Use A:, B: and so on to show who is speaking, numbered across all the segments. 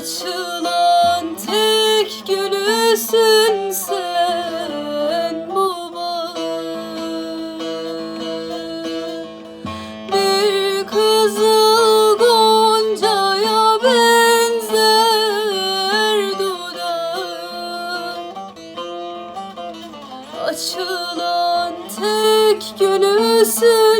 A: Açılan tek gülüsün sen baba Bir kızıl goncaya benzer dudağın. Açılan tek gülüsün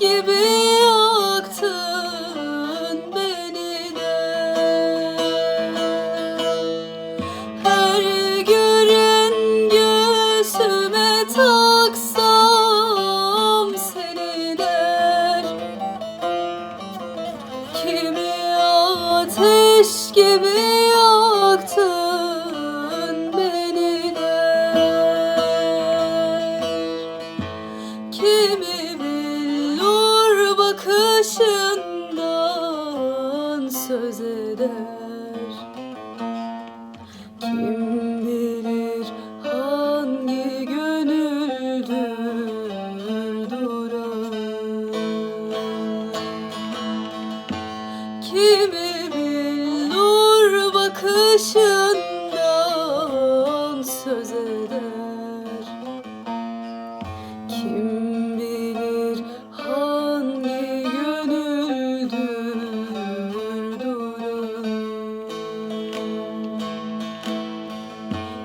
A: gibi yaktın beni der Her gören göğsüme taksam seni der. Kimi ateş gibi yaktın söz eder. Kim bilir hangi gönüldür duran. Kimi bil nur bakışından söz eder.